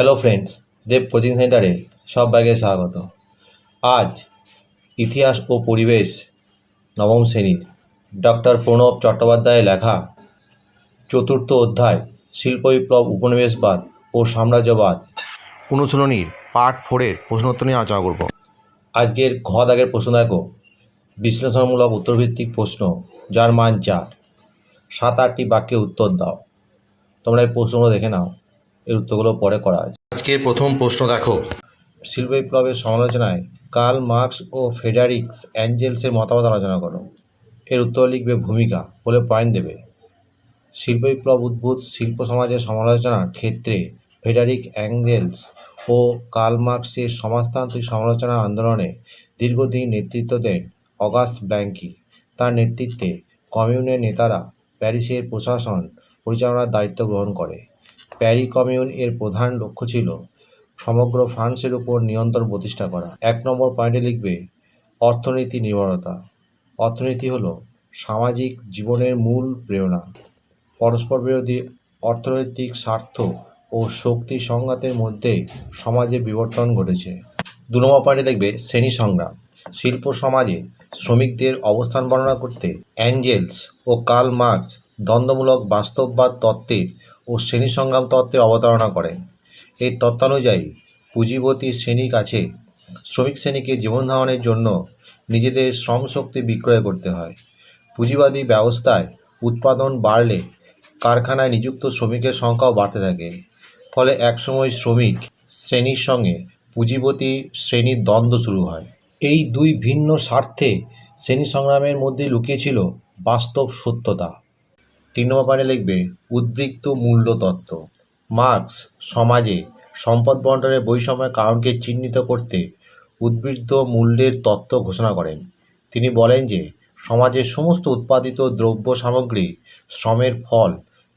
Hello friends দেব coaching সেন্টারে সবাইকে স্বাগত। আজ ইতিহাস ও পরিবেশ নবম শ্রেণির ডক্টর প্রণব চট্টোপাধ্যায়ের লেখা চতুর্থ অধ্যায়, শিল্প বিপ্লব উপনিবেশবাদ ও সাম্রাজ্যবাদ অনুশীলনীর পার্ট ফোরের প্রশ্নোত্তর নিয়ে আলোচনা করব। আজকের ঘ দাগের প্রশ্ন দেখো। বিশ্লেষণমূলক উত্তরভিত্তিক প্রশ্ন, যার মান চার। সাত আটটি বাক্যে উত্তর দাও। তোমরা এই প্রশ্নগুলো দেখে নাও। এর উত্তরগুলো পরে করা আছে আজকের প্রথম প্রশ্ন দেখো। শিল্প বিপ্লবের সমালোচনায় কার্ল মার্কস ও ফেডারিক্স অ্যাঞ্জেলসের মতামত আলোচনা করো। এর উত্তর লিখবে ভূমিকা বলে পয়েন্ট দেবে। শিল্প বিপ্লব উদ্ভূত শিল্প সমাজের সমালোচনার ক্ষেত্রে ফেডারিক অ্যাঙ্গেলস ও কার্ল মার্কসের সমাজতান্ত্রিক সমালোচনা আন্দোলনে দীর্ঘদিন নেতৃত্ব দেন অগাস্ট ব্ল্যাঙ্কি। তার নেতৃত্বে কমিউনের নেতারা প্যারিসের প্রশাসন পরিচালনার দায়িত্ব গ্রহণ করে। প্যারি কমিউন এর প্রধান লক্ষ্য ছিল সমগ্র ফ্রান্সের উপর নিয়ন্ত্রণ প্রতিষ্ঠা করা। এক নম্বর পয়েন্টে লিখবে, অর্থনীতি নির্ভরতা। অর্থনীতি হল সামাজিক জীবনের মূল প্রেরণা। পরস্পর বিরোধী অর্থনৈতিক স্বার্থ ও শক্তি সংঘাতের মধ্যে সমাজে বিবর্তন ঘটেছে। দু নম্বর পয়েন্টে দেখবে, শ্রেণি সংগ্রাম। শিল্প সমাজে শ্রমিকদের অবস্থান বর্ণনা করতে অ্যাঞ্জেলস ও কার্ল মার্কস দ্বন্দ্বমূলক বাস্তববাদ তত্ত্বের ও শ্রেণি সংগ্রাম তত্ত্বের অবতারণা করেন এই তত্ত্বানুযায়ী পুঁজিপতি শ্রেণির কাছে শ্রমিক শ্রেণীকে জীবন ধারণের জন্য নিজেদের শ্রম শক্তি বিক্রয় করতে হয়। পুঁজিবাদী ব্যবস্থায় উৎপাদন বাড়লে কারখানায় নিযুক্ত শ্রমিকের সংখ্যাও বাড়তে থাকে। ফলে একসময় শ্রমিক শ্রেণির সঙ্গে পুঁজিপতি শ্রেণির দ্বন্দ্ব শুরু হয়। এই দুই ভিন্ন স্বার্থে শ্রেণি সংগ্রামের মধ্যে লুকিয়েছিল বাস্তব সত্যতা। তিন নম্বর পয়েন্টে লিখবে, উদ্বৃত্ত মূল্য তত্ত্ব মার্কস, সমাজে সম্পদ বন্টনের বৈষম্যের কারণকে চিহ্নিত করতে উদ্বৃত্ত মূল্যের তত্ত্ব ঘোষণা করেন। তিনি বলেন যে, সমাজের সমস্ত উৎপাদিত দ্রব্য সামগ্রী শ্রমের ফল,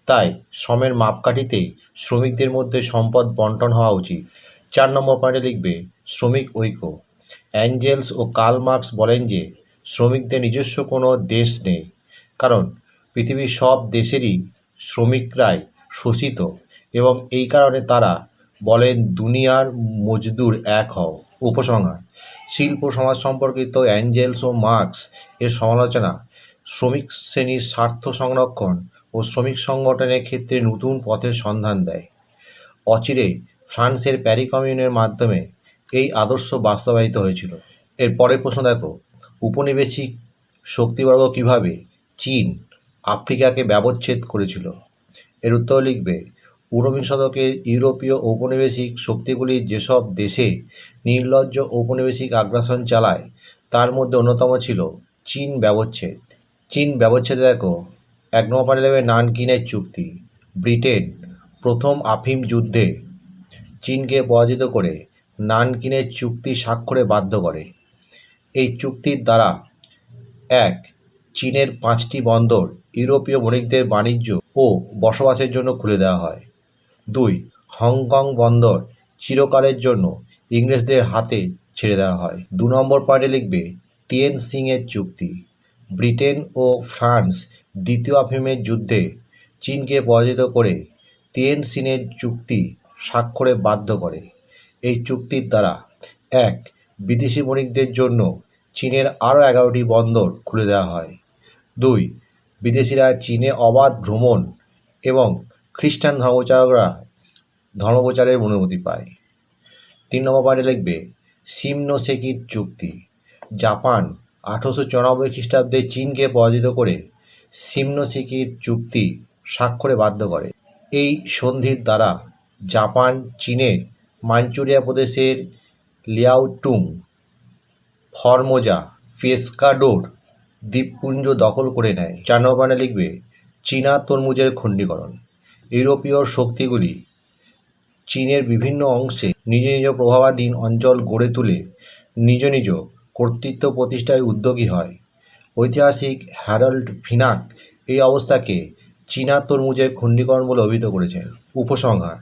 তাই শ্রমের মাপকাঠিতে শ্রমিকদের মধ্যে সম্পদ বন্টন হওয়া উচিত। চার নম্বর পয়েন্টে লিখবে, শ্রমিক ঐক্য। অ্যাঞ্জেলস ও কার্ল মার্কস বলেন যে, শ্রমিকদের নিজস্ব কোনো দেশ নেই, কারণ পৃথিবীর সব দেশেরই শ্রমিকরাই শোষিত এবং এই কারণে তারা বলেন দুনিয়ার মজদুর এক হও। উপসংহার, শিল্প, সমাজ সম্পর্কিত অ্যাঞ্জেলস ও মার্কস এর সমালোচনা, শ্রমিক শ্রেণির স্বার্থ সংরক্ষণ ও শ্রমিক সংগঠনের ক্ষেত্রে নতুন পথের সন্ধান দেয়। অচিরে ফ্রান্সের প্যারি কমিউনের মাধ্যমে এই আদর্শ বাস্তবায়িত হয়েছিল। এর পরের প্রশ্ন দেখো উপনিবেশিক শক্তিবর্গ কীভাবে চীন আফ্রিকাকে ব্যবচ্ছেদ করেছিল। এর উত্তর লিখবে ঊনবিংশ শতকের ইউরোপীয় ঔপনিবেশিক শক্তিগুলি যেসব দেশে নির্লজ্জ ঔপনিবেশিক আগ্রাসন চালায়, তার মধ্যে অন্যতম ছিল চীন ব্যবচ্ছেদ। চীন ব্যবচ্ছেদে দেখো, এক নম্বর দেবে নানকিনের চুক্তি, ব্রিটেন প্রথম আফিম যুদ্ধে চীনকে পরাজিত করে নানকিনের চুক্তি স্বাক্ষরে বাধ্য করে। এই চুক্তির দ্বারা, এক, চীনের পাঁচটি বন্দর ইউরোপীয় বণিকদের বাণিজ্য ও বসবাসের জন্য খুলে দেওয়া হয়। দুই, হংকং বন্দর চিরকালের জন্য ইংরেজদের হাতে ছেড়ে দেওয়া হয়। দু নম্বর পয়েন্টে লিখবে টিয়েন সিংয়ের চুক্তি। ব্রিটেন ও ফ্রান্স দ্বিতীয় আফিমের যুদ্ধে চীনকে পরাজিত করে টিয়েন সিংয়ের চুক্তি স্বাক্ষরে বাধ্য করে। এই চুক্তির দ্বারা, এক, বিদেশি বণিকদের জন্য চীনের আরও এগারোটি বন্দর খুলে দেওয়া হয়। দুই বিদেশিরা, চীনে অবাধ ভ্রমণ এবং খ্রিস্টান ধর্মচারকরা ধর্মপ্রচারের অনুমতি পায়। তিন নম্বর পয়েন্টে লিখবে সিমনোসেকির চুক্তি। জাপান, আঠেরোশো চুরানব্বই খ্রিস্টাব্দে চীনকে পরাজিত করে সিমনোসেকির চুক্তি স্বাক্ষরে বাধ্য করে। এই সন্ধির দ্বারা জাপান চীনের মাঞ্চুরিয়া প্রদেশের লিয়াওটুং, ফরমোজা পেস্কাডোর দ্বীপপুঞ্জ দখল করে নেয়। চার নম্বর লিখবে, চীনা তরমুজের খণ্ডীকরণ। ইউরোপীয় শক্তিগুলি চীনের বিভিন্ন অংশে নিজ নিজ প্রভাবাধীন অঞ্চল গড়ে তুলে নিজ নিজ কর্তৃত্ব প্রতিষ্ঠায় উদ্যোগী হয়। ঐতিহাসিক হ্যারল্ড ফিনাক এই অবস্থাকে চীনা তরমুজের খণ্ডীকরণ বলে অভিহিত করেছেন। উপসংহার,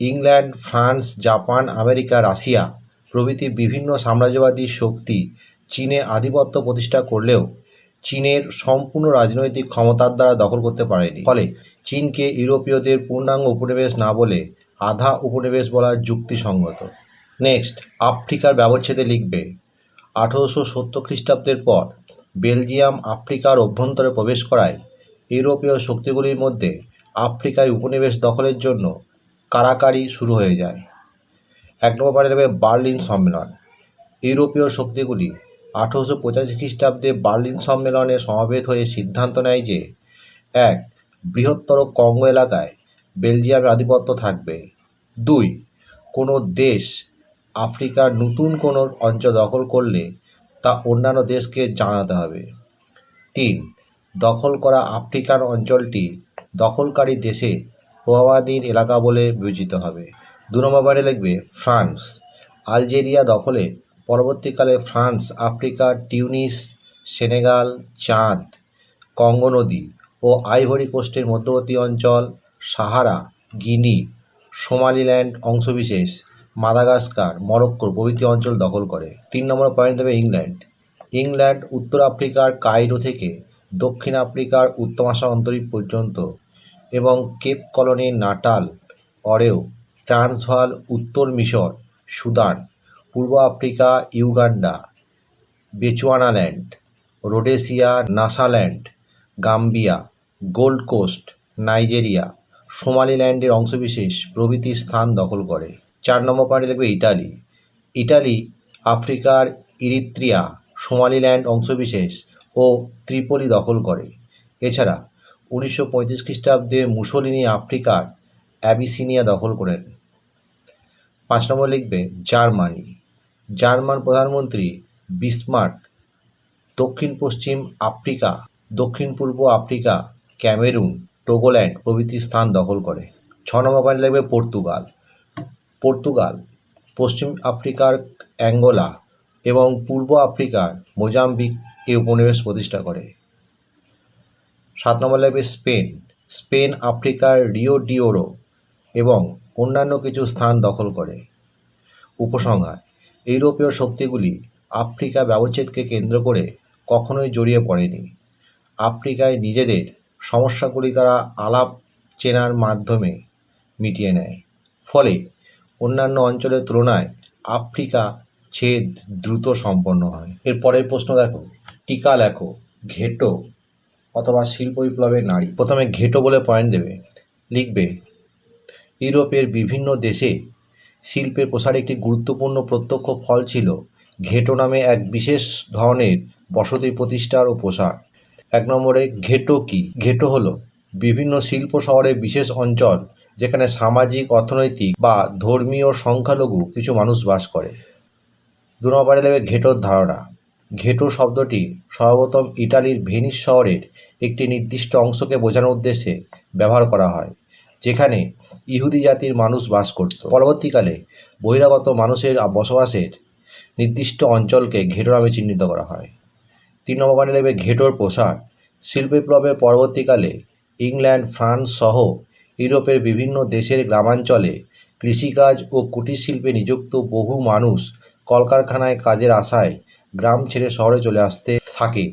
England, France, Japan, America, Russia প্রভৃতি বিভিন্ন সাম্রাজ্যবাদী শক্তি চীনে আধিপত্য প্রতিষ্ঠা করলেও চীনের সম্পূর্ণ রাজনৈতিক ক্ষমতার দ্বারা দখল করতে পারেনি। ফলে চীনকে ইউরোপীয়দের পূর্ণাঙ্গ উপনিবেশ না বলে আধা উপনিবেশ বলার যুক্তিসঙ্গত। নেক্সট, আফ্রিকার ব্যবচ্ছেদে লিখবে, আঠেরোশো সত্তর খ্রিস্টাব্দের পর বেলজিয়াম আফ্রিকার অভ্যন্তরে প্রবেশ করায় ইউরোপীয় শক্তিগুলির মধ্যে আফ্রিকায় উপনিবেশ দখলের জন্য কারাকারি শুরু হয়ে যায়। এক নম্বর পয়েন্টে দেবে বার্লিন সম্মেলন। ইউরোপীয় শক্তিগুলি আঠেরোশো পঁচাশি খ্রিস্টাব্দে বার্লিন সম্মেলনে সমাবেত হয়ে সিদ্ধান্ত নেয় যে, এক, বৃহত্তর কঙ্গো এলাকায় বেলজিয়ামের আধিপত্য থাকবে। দুই, কোনো দেশ আফ্রিকার নতুন কোনো অঞ্চল দখল করলে তা অন্যান্য দেশকে জানাতে হবে। তিন, দখল করা আফ্রিকান অঞ্চলটি দখলকারী দেশে প্রভাবাধীন এলাকা বলে বিবেচিত হবে। দু নম্বর বারে লিখবে, ফ্রান্স। আলজেরিয়া দখলে পরবর্তীকালে ফ্রান্স আফ্রিকার টিউনিস, সেনেগাল, চাঁদ, কঙ্গো নদী ও আইভরি কোস্টের মধ্যবর্তী অঞ্চল, সাহারা, গিনি, সোমালিল্যান্ড অংশবিশেষ, মাদাগাস্কার, মরক্কোর প্রভৃতি অঞ্চল দখল করে। তিন নম্বর পয়েন্ট দেবে ইংল্যান্ড। ইংল্যান্ড উত্তর আফ্রিকার কাইরো থেকে দক্ষিণ আফ্রিকার উত্তমাশা অন্তরীপ পর্যন্ত এবং কেপ কলোনি নাটাল, অরেও, ট্রান্সভাল, উত্তর মিশর, সুদান পূর্ব Africa, Uganda Bechuanaland Rhodesia Nyasaland Gambia, Gold Coast, Nigeria, সোমালিল্যান্ডের অংশবিশেষ প্রভৃতি স্থান দখল করে। চার নম্বর পয়েন্টে লিখবে ইটালি। ইটালি, আফ্রিকার ইরিত্রিয়া, সোমালিল্যান্ড অংশবিশেষ ও ত্রিপলি দখল করে। এছাড়া, উনিশশো পঁয়ত্রিশ খ্রিস্টাব্দে মুসোলিনি আফ্রিকার অ্যাবিসিনিয়া দখল করেন। পাঁচ নম্বর লিখবে জার্মানি। জার্মান প্রধানমন্ত্রী বিসমার্ক দক্ষিণ পশ্চিম আফ্রিকা দক্ষিণ পূর্ব আফ্রিকা, ক্যামেরুন, টোগোল্যান্ড প্রভৃতি স্থান দখল করে। ছ নম্বর পয়েন্ট লাগবে পর্তুগাল। পর্তুগাল, পশ্চিম আফ্রিকার অ্যাঙ্গোলা এবং পূর্ব আফ্রিকার মোজাম্বিক এ উপনিবেশ প্রতিষ্ঠা করে। সাত নম্বর লাগবে স্পেন। স্পেন আফ্রিকার রিও ডিওরো এবং অন্যান্য কিছু স্থান দখল করে। উপসংহার ইউরোপীয় শক্তিগুলি আফ্রিকা ব্যবচ্ছেদকে কেন্দ্র করে কখনোই জড়িয়ে পড়েনি। আফ্রিকায় নিজেদের সমস্যাগুলি তারা আলাপ চেনার মাধ্যমে মিটিয়ে নেয়। ফলে অন্যান্য অঞ্চলের তুলনায় আফ্রিকা ছেদ দ্রুত সম্পন্ন হয়। এর পরের প্রশ্ন দেখো, টিকা লেখো, ঘেটো অথবা শিল্প বিপ্লবের নারী। প্রথমে ঘেটো বলে পয়েন্ট দেবে। লিখবে, ইউরোপের বিভিন্ন দেশে শিল্পের প্রসারে একটি গুরুত্বপূর্ণ প্রত্যক্ষ ফল ছিল ঘেটো নামে এক বিশেষ ধরনের বসতি প্রতিষ্ঠার ও প্রসার এক নম্বরে ঘেটো কি? ঘেটো হলো বিভিন্ন শিল্প শহরের বিশেষ অঞ্চল যেখানে সামাজিক, অর্থনৈতিক বা ধর্মীয় সংখ্যালঘু কিছু মানুষ বাস করে। দু নম্বরে দেবে ঘেটোর ধারণা। ঘেটো শব্দটি সর্বপ্রথম ইটালির ভেনিস শহরের একটি নির্দিষ্ট অংশকে বোঝানোর উদ্দেশ্যে ব্যবহার করা হয়। যেখানে ইহুদি জাতির মানুষ বাস করত। পরবর্তীকালে বহিরাগত মানুষের বসবাসের নির্দিষ্ট অঞ্চলকে ঘেটো নামে চিহ্নিত করা হয়। তিন নম্বর পয়েন্টে দেখবে ঘেটোর প্রসার। শিল্প বিপ্লবের পরবর্তীকালে ইংল্যান্ড, ফ্রান্স সহ ইউরোপের বিভিন্ন দেশের গ্রামাঞ্চলে কৃষিকাজ ও কুটির শিল্পে নিযুক্ত বহু মানুষ কলকারখানায় কাজের আশায় গ্রাম ছেড়ে শহরে চলে আসতে থাকে।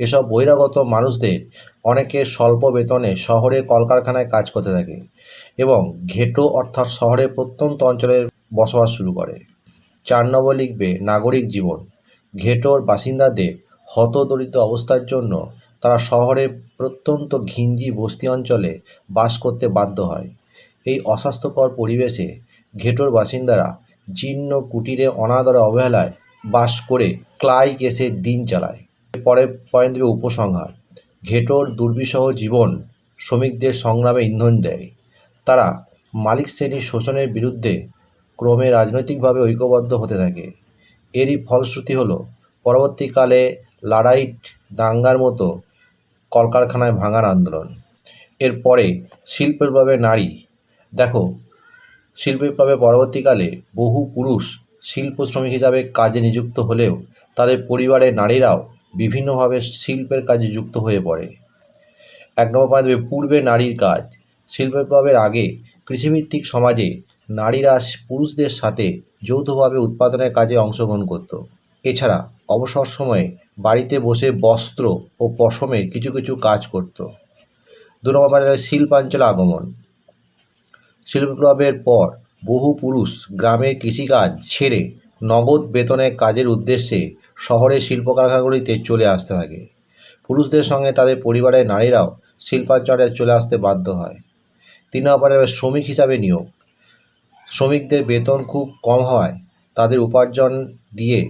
এসব বহিরাগত মানুষদের অনেকে স্বল্প বেতনে শহরের কলকারখানায় কাজ করতে থাকে। এবং ঘেটো অর্থাৎ শহরের প্রত্যন্ত অঞ্চলে বসবাস শুরু করে। চার নম্বর লিখবে, নাগরিক জীবন। ঘেটোর বাসিন্দাদের হতদরিদ্র অবস্থার জন্য তারা শহরের প্রত্যন্ত ঘিঞ্জি বস্তি অঞ্চলে বাস করতে বাধ্য হয়। এই অস্বাস্থ্যকর পরিবেশে ঘেটোর বাসিন্দারা জীর্ণ কুটিরে অনাদরে অবহেলায় বাস করে ক্লাই কেসে দিন চালায়। পরে পয়েন্ট দেবে উপসংহার। ঘেটোর দুর্বিষহ জীবন শ্রমিকদের সংগ্রামে ইন্ধন দেয়। তারা মালিক শ্রেণির শোষণের বিরুদ্ধে ক্রমে রাজনৈতিকভাবে ঐক্যবদ্ধ হতে থাকে। এরই ফলশ্রুতি হলো, পরবর্তীকালে লাড়াইট দাঙ্গার মতো কলকারখানায় ভাঙার আন্দোলন। এরপরে শিল্পের বিপ্লবে নারী। দেখো শিল্প বিপ্লবে পরবর্তীকালে বহু পুরুষ শিল্প শ্রমিক হিসাবে কাজে নিযুক্ত হলেও তাদের পরিবারের নারীরাও বিভিন্নভাবে শিল্পের কাজে যুক্ত হয়ে পড়ে। এক নম্বর পয়েন্ট পূর্বে নারীর কাজ। শিল্প বিপ্লবের আগে কৃষিভিত্তিক সমাজে নারীরা পুরুষদের সাথে যৌথভাবে উৎপাদনের কাজে অংশগ্রহণ করত। এছাড়া অবসর সময়ে বাড়িতে বসে বস্ত্র ও পশমের কিছু কিছু কাজ করত। দু নম্বর শিল্পাঞ্চলে আগমন। শিল্প বিপ্লবের পর বহু পুরুষ গ্রামের কৃষিকাজ ছেড়ে নগদ বেতনে কাজের উদ্দেশ্যে শহরের শিল্প কারখানাগুলিতে চলে আসতে থাকে। পুরুষদের সঙ্গে তাদের পরিবারের নারীরাও শিল্পাঞ্চলে চলে আসতে বাধ্য হয়। তিন নম্বরে শ্রমিক হিসাবে নিয়োগ। শ্রমিকদের বেতন খুব কম হওয়ায় তাদের উপার্জন দিয়ে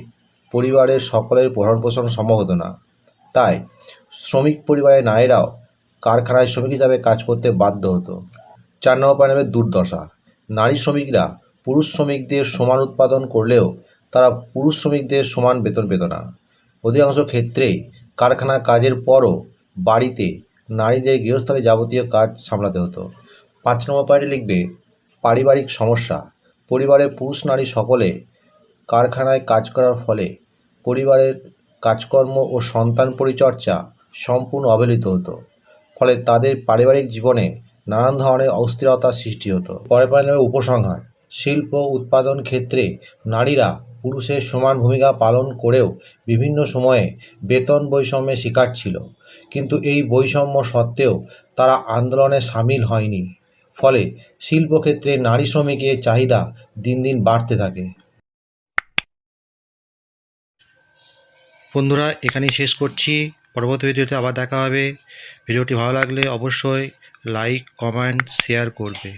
পরিবারের সকলের ভরণ পোষণ সম্ভব হতো না। তাই শ্রমিক পরিবারের নারীরাও কারখানায় শ্রমিক হিসাবে কাজ করতে বাধ্য হতো। চার নম্বর পয়েন্ট দুর্দশা। নারী শ্রমিকরা পুরুষ শ্রমিকদের সমান উৎপাদন করলেও তারা পুরুষ শ্রমিকদের সমান বেতন পেত না। অধিকাংশ ক্ষেত্রেই কারখানা কাজের পরও বাড়িতে নারীদের গৃহস্থলে যাবতীয় কাজ সামলাতে হতো। পাঁচ নম্বর পয়েন্টে লিখবে, পারিবারিক সমস্যা পরিবারের পুরুষ নারী সকলে কারখানায় কাজ করার ফলে পরিবারের কাজকর্ম ও সন্তান পরিচর্যা সম্পূর্ণ অবহেলিত হতো। ফলে তাদের পারিবারিক জীবনে নানান ধরনের অস্থিরতার সৃষ্টি হতো। পরে পরে উপসংহার, শিল্প, উৎপাদন ক্ষেত্রে নারীরা পুরুষের সমান ভূমিকা পালন করেও বিভিন্ন সময়ে বেতন বৈষম্যের শিকার ছিল। কিন্তু এই বৈষম্য সত্ত্বেও তারা আন্দোলনে সামিল হয়নি। ফলে শিল্পক্ষেত্রে নারী শ্রমিকের চাহিদা দিন দিন বাড়তে থাকে। বন্ধুরা, এখানেই শেষ করছি। পরবর্তী ভিডিওতে আবার দেখা হবে। ভিডিওটি ভালো লাগলে অবশ্যই লাইক কমেন্ট শেয়ার করবে।